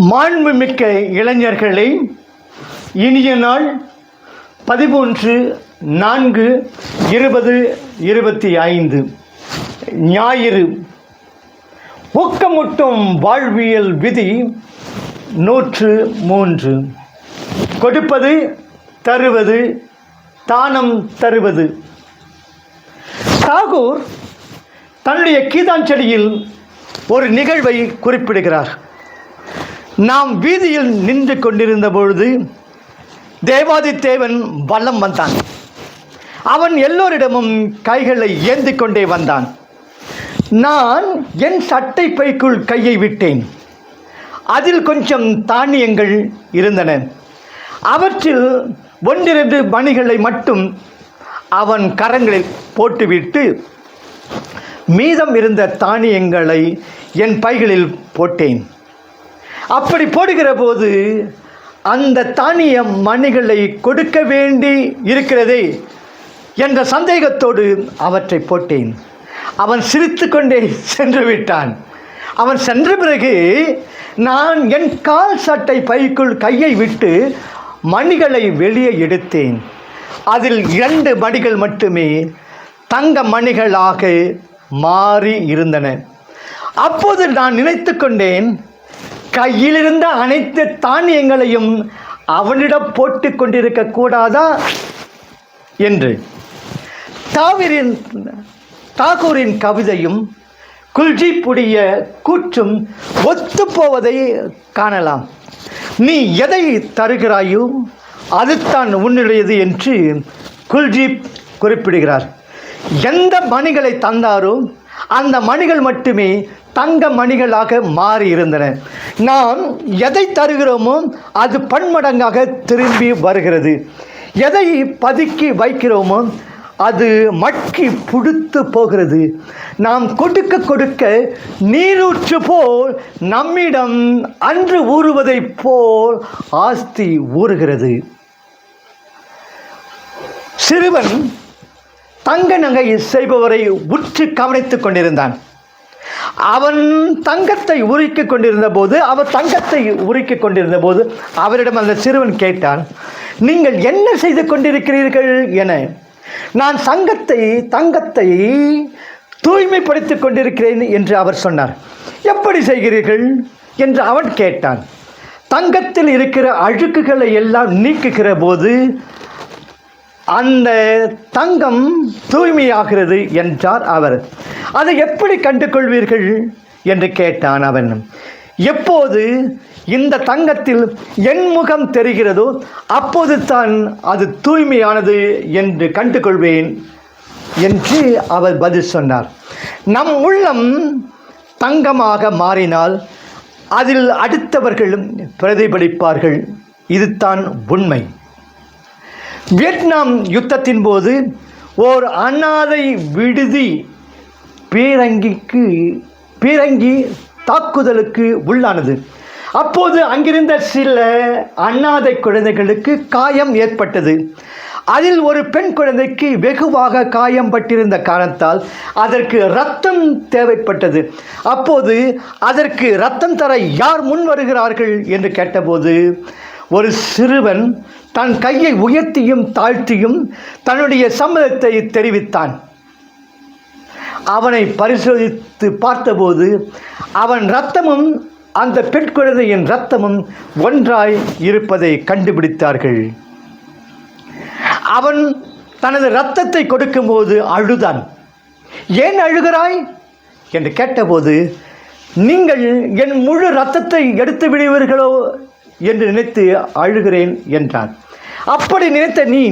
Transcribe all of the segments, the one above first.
மாண்புமிக்க இளைஞர்களை இனிய நாள் பதிமூன்று நான்கு இருபது இருபத்தி ஐந்து. ஞாயிறு. ஊக்கமூட்டும் வாழ்வியல் விதி நூற்று மூன்று. கொடுப்பது தருவது தானம் தருவது. தாகூர் தன்னுடைய கீதாஞ்சலியில் ஒரு நிகழ்வை குறிப்பிடுகிறார். நாம் வீதியில் நின்று கொண்டிருந்த பொழுது தேவாதித்தேவன் வல்லம் வந்தான். அவன் எல்லோரிடமும் கைகளை ஏந்தி கொண்டே வந்தான். நான் என் சட்டை பைக்குள் கையை விட்டேன். அதில் கொஞ்சம் தானியங்கள் இருந்தன. அவற்றில் ஒன்றிரண்டு மணிகளை மட்டும் அவன் கரங்களில் போட்டுவிட்டு மீதம் இருந்த தானியங்களை என் பைகளில் போட்டேன். அப்படி போடுகிற போது அந்த தானிய மணிகளை கொடுக்க வேண்டி இருக்கிறதே என்ற சந்தேகத்தோடு அவற்றை போட்டேன். அவன் சிரித்துக்கொண்டே சென்று விட்டான். அவன் சென்ற பிறகு நான் என் கால் சட்டை பைக்குள் கையை விட்டு மணிகளை வெளியே எடுத்தேன். அதில் இரண்டு மணிகள் மட்டுமே தங்க மணிகளாக மாறி இருந்தன. அப்போது நான் நினைத்து கொண்டேன் கையிலிருந்த அனைத்து தானியங்களையும் அவனிடம் போட்டு கொண்டிருக்க கூடாதா என்று. தாவிரின் தாகூரின் கவிதையும் குல்ஜிப்புடைய கூற்றும் ஒத்துப்போவதை காணலாம். நீ எதை தருகிறாயோ அதுதான் உன்னுடையது என்று குல்ஜீப் குறிப்பிடுகிறார். எந்த மணிகளை தந்தாரோ அந்த மணிகள் மட்டுமே தங்க மணிகளாக மாறி இருந்தன நாம் எதை தருகிறோமோ அது பன்மடங்காக திரும்பி வருகிறது. எதை பதுக்கி வைக்கிறோமோ அது மக்கி புடுத்து போகிறது. நாம் கொடுக்க கொடுக்க நீரூற்று போல் நம்மிடம் அன்று ஊறுவதைப் போல் ஆஸ்தி ஊறுகிறது. சிறுவன் தங்க நகை செய்பவரை உற்று கவனித்துக் கொண்டிருந்தான். அவன் தங்கத்தை உருக்கிக் கொண்டிருந்த போது அவர் தங்கத்தை உருக்கிக் கொண்டிருந்த போது அவரிடம் அந்த சிறுவன் கேட்டான் நீங்கள் என்ன செய்து கொண்டிருக்கிறீர்கள்? என. நான் சங்கத்தை தங்கத்தை தூய்மைப்படுத்திக் கொண்டிருக்கிறேன் என்று அவர் சொன்னார். எப்படி செய்கிறீர்கள்? என்று அவன் கேட்டான். தங்கத்தில் இருக்கிற அழுக்குகளை எல்லாம் நீக்குகிற போது அந்த தங்கம் தூய்மையாகிறது என்றார் அவர். அதை எப்படி கண்டு கொள்வீர்கள் என்று கேட்டான் அவன். எப்போது இந்த தங்கத்தில் என் முகம் தெரிகிறதோ அப்போது தான் அது தூய்மையானது என்று கண்டு கொள்வேன் என்று அவர் பதில் சொன்னார். நம் உள்ளம் தங்கமாக மாறினால் அதில் அடுத்தவர்களும் பிரதிபலிப்பார்கள். இதுதான் உண்மை. வியட்நாம் யுத்தத்தின் போது ஓர் அனாதை விடுதி பீரங்கிக்கு பீரங்கி தாக்குதலுக்கு உள்ளானது. அப்போது அங்கிருந்த சில அண்ணாதை குழந்தைகளுக்கு காயம் ஏற்பட்டது. அதில் ஒரு பெண் குழந்தைக்கு வெகுவாக காயம் பட்டிருந்த காரணத்தால் அதற்கு ரத்தம் தேவைப்பட்டது. அப்போது அதற்கு ரத்தம் தர யார் முன் வருகிறார்கள் என்று கேட்டபோது ஒரு சிறுவன் தன் கையை உயர்த்தியும் தாழ்த்தியும் தன்னுடைய சம்மதத்தை தெரிவித்தான். அவனை பரிசோதித்து பார்த்தபோது அவன் இரத்தமும் அந்த பெண் குழந்தையின் இரத்தமும் ஒன்றாய் இருப்பதை கண்டுபிடித்தார்கள். அவன் தனது இரத்தத்தை கொடுக்கும்போது அழுதான். ஏன் அழுகிறாய்? என்று கேட்டபோது நீங்கள் என் முழு இரத்தத்தை எடுத்து விடுவீர்களோ என்று நினைத்து அழுகிறேன் என்றார் அப்படி நினைத்த நீ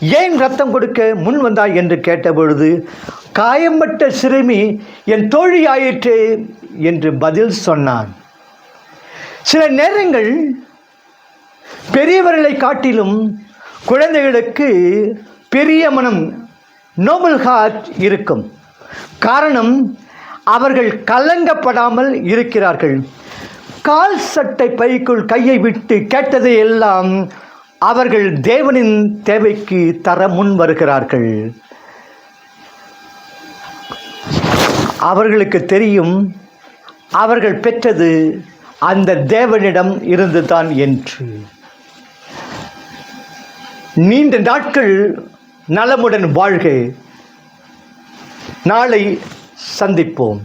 ஏன் ரத்தம் கொடுக்க முன் வந்தாய்? என்று கேட்டபொழுது காயம்பட்ட சிறுமி என் தோழி ஆயிற்று என்று பதில் சொன்னான். சில நேரங்கள் பெரியவர்களை காட்டிலும் குழந்தைகளுக்கு பெரிய மனம் நோபல் ஹார்ட் இருக்கும். காரணம் அவர்கள் கலங்கப்படாமல் இருக்கிறார்கள். கால் சட்டை பைக்குள் கையை விட்டு கேட்டதை எல்லாம் அவர்கள் தேவனின் தேவைக்கு தர முன் வருகிறார்கள். அவர்களுக்கு தெரியும் அவர்கள் பெற்றது அந்த தேவனிடம் இருந்துதான் என்று. நீண்ட நாட்கள் நலமுடன் வாழ்க. நாளை சந்திப்போம்.